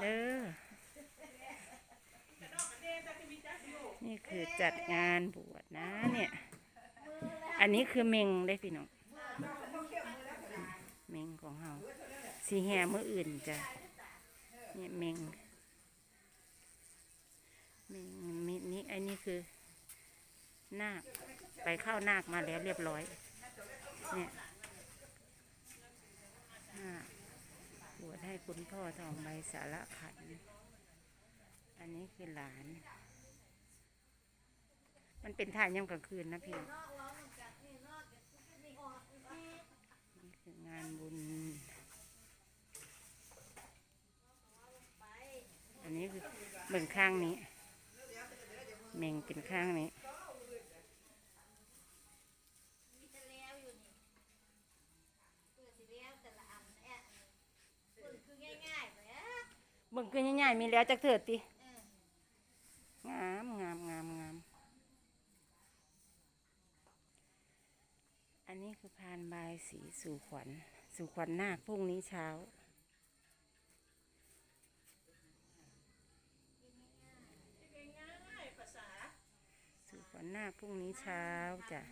เด้อนี่คือจัดงานบวชนะ เนี่ย อันนี้คือเมงได้พี่น้องเมงของเราสีแหมืออื่นจ้ะเนี่ยเมงเมงมีนี่อันนี้คือนาคไปเข้านาคมาแล้วเรียบร้อย เนี่ยนาค ให้คุณพ่อทองใบสารขัน อันนี้คือหลาน มันเป็นท่ายย่ำกลางคืนนะพี่นี่คืองานบุญ อันนี้คือเบิ่งข้างนี้ เมงเป็นข้างนี้ มีแต่แล้วอยู่นี่เพื่อสิแล้วแต่ละอันแอะเพิ่นคือง่ายๆไปอะ เบิ่งคือง่ายๆมีแล้วจักเถิดติงามงามงามงามอันนี้คือพานบายสีสู่ขวัญ สู่ขวัญนาคพรุ่งนี้เช้า สู่ขวัญนาคพรุ่งนี้เช้าจ้ะ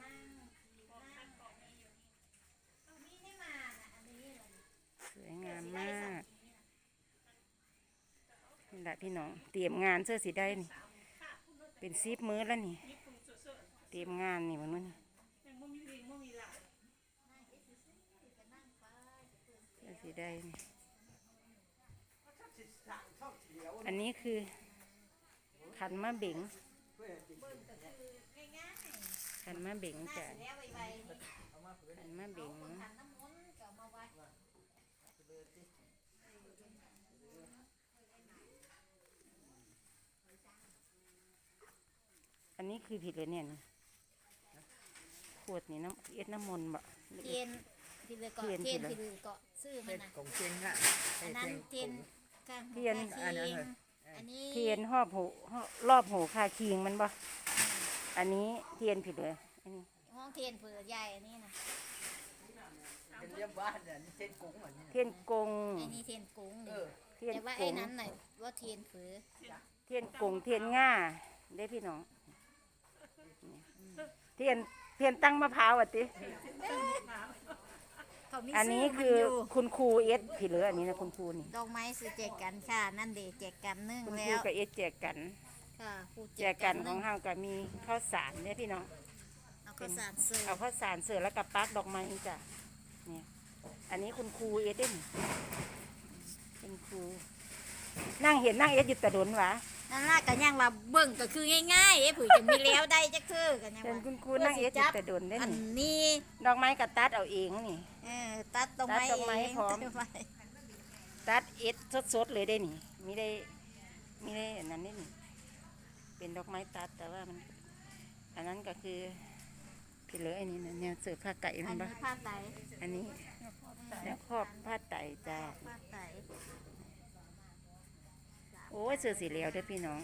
สวยงามมาก นี่แหละพี่น้อง เตรียมงานเสื้อสีได้นี่ เป็นซีบมือแล้วนี่ เตรียมงานนี่วันนู้นนี่เสื้อสีได้นี่ อันนี้คือขันมะเบงง่ายขันมะเบงจ้ะแต่ขันมะเบงนน้ำมนต์ก็เอามาไว้ อั นนี้คือผิดเลยเนี่ยนี่ขวดนี่น้ำเอ็ดน้ำมนต์บะ เทียนที่เลยเกาะเทียนเทียนสิเลยที่เลยเกาะซื้อมัเฮ็นดน่ะของเจงอะอันนั้นเทียนกลางหัวเทียนกลางอันนั้นเคียงเหรอ อันนี้เทียนหอบหูรอบหูคาคิงมันบ่อันนี้เทียนผิดเลยอันนี้ห้องเทียนเผือใหญ่อันนี้น่ะเป็นเรียบบ้านเนี่ยนี่เจนกุ้งเหมือนนี่เทียนกงไอ้นี่เทียนกุ้งเอนี่อเทียนแต่ว่ากไอ้งนั้นน่ะว่าเทียนเผือเทียนกงเทียนง่าได้พี่น้อง เทียนเทียนตั้งมะพร้าวอะติ เขามีอันนี้ซื้มัคืออยู่คุณครูเอสผิดเลยอันนี้นะคุณครูนี่ดอกไม้ซื้อแจกกันค่ะ นั่นเดแจกกันนึ่งคุณคแล้รูวกับเอสแจกกัน ค่ะครูแจกกันของเฮาก็มีข้าวสารเนี่ยพี่น้อง เอาข้าวสารเสิร์เอาฟข้าวสารเสือแล้วกับปักดอกไม้จ้ะเนี่ยอันนี้คุณครูเอสเด้นคุณครู นั่งเห็นนั่งเอสอยู่แต่โดนหวะ นั่นล่ะกันยังว่าเบิ่งก็คือง่ายๆเอ้ผือจะมีแล้วได้จักเทื่อกันยังเป็นว่า คุณครูนั่งเอสอยู่แต่โดนได้อันนี่นี้ดอกไม้กับตัดเอาเองนี่ เออตัดดอกไม้ตัดดอกไม้เองพร้อม ตัดดกไตัดเอสสดๆเลยได้นี่มีได้มีได้อันนั้นได้นี่เป็นดอกไม้ตัดแต่ว่ามันอันนั้นก็คือพี่เหลืออันนี้นะเนี่ยเสือผ้าไก่อัมันนปะนี้ผ้าไตรอันนี้แล้วครอบผ้าไต่จ้าผ้าไตร โอ้ยเสือสีเหลียวเด้อพี่น้อง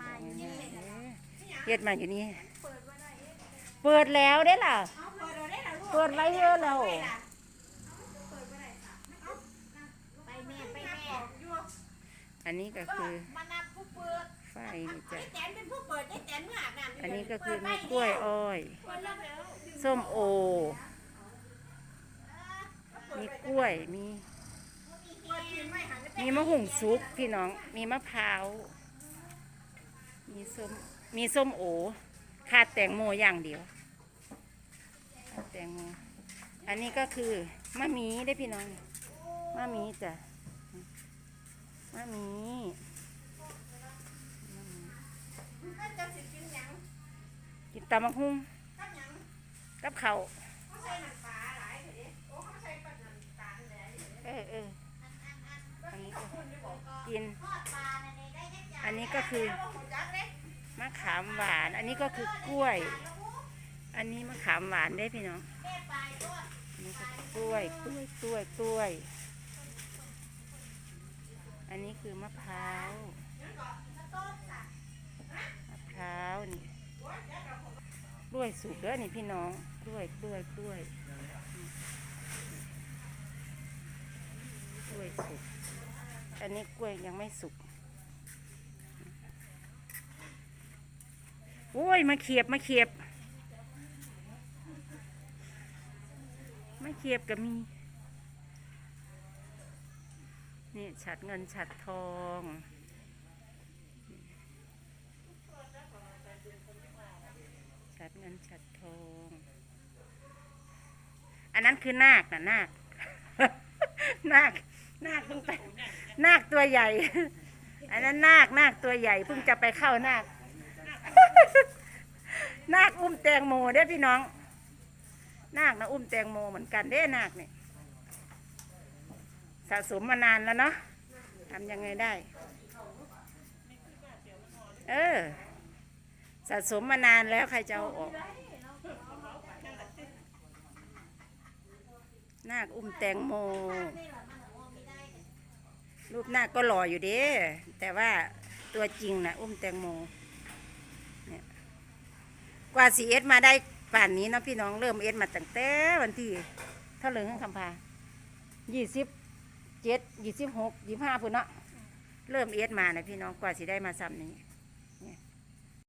มาอยู่นี่เฮ็ดมาอยู่นี่ เปิดแล้วได้อล่ะ เปิดไว้เยอะแล้วไปแม่ไปแม่อันนี้ก็คือมานับผู้เปิดไฟนี่จ้ะแตนเป็นผู้เปิดได้แตนเมื่ออาบน้ำอันนี้ก็คือมีกล้วยอ้อยเปิดแล้วแล้วส้มโอ มีกล้วย มีเปิดกินไมีมะหุ่งซุปพี่น้อง มีมะพร้าว มีส้ม มีส้มโอขาดแตงโมอย่างเดียวขาดแตงโม อันนี้ก็คือมะมีได้พี่น้อง มะมีจ้ะ มะมีกินตำมะฮุ่งกับเขาเอ้ยเถออเออ ก็คุณจะบอกกินทอดปลาในนี้ได้จักอย่างอันนี้ก็คือมะขามหวาน อันนี้ก็คือกล้วย อันนี้มะขามหวานได้พี่น้องอันนี้ก็กล้วย กล้วย กล้วย กล้วย อันนี้คือมะพร้าว มะพร้าวนี่กล้วยสุกเด้อนี่พี่น้อง กล้วย กล้วย กล้วย กล้วยสุก อันนี้กล้วยยังไม่สุกโอ้ยมาเขียบมาเขียบมาเขียบก็มีนี่ฉัดเงินฉัดทองฉัดเงินฉัดทอง อันนั้นคือนาคนะนาค นาคนาคเพิ่งไป นาคตัวใหญ่ อันนั้นนาคนาคตัวใหญ่เพิ่งจะไปเข้านาค นาคอุ้มแตงโมเด้อพี่น้อง นาคนะอุ้มแตงโมเหมือนกันเด้นาคเนี่ยสะสมมานานแล้วเนาะทำยังไงได้ เออ สะสมมานานแล้วใครจะเอาออก นาคอุ้มแตงโม รูปหน้าก็หล่ออยู่เด้แต่ว่าตัวจริงนะอุ้มแตงโมเนี่ยกว่าสีเอสมาได้ป่านนี้นะพี่น้องเริ่มเอสมาตั้งแต่วันที่เท่าไหร่ข้างคำพายี่สิบเจ็ดยี่สิบหกยี่ห้าพุ่นเนาะเริ่มเอสมานะพี่น้องกว่าสีได้มาซ้ำนี้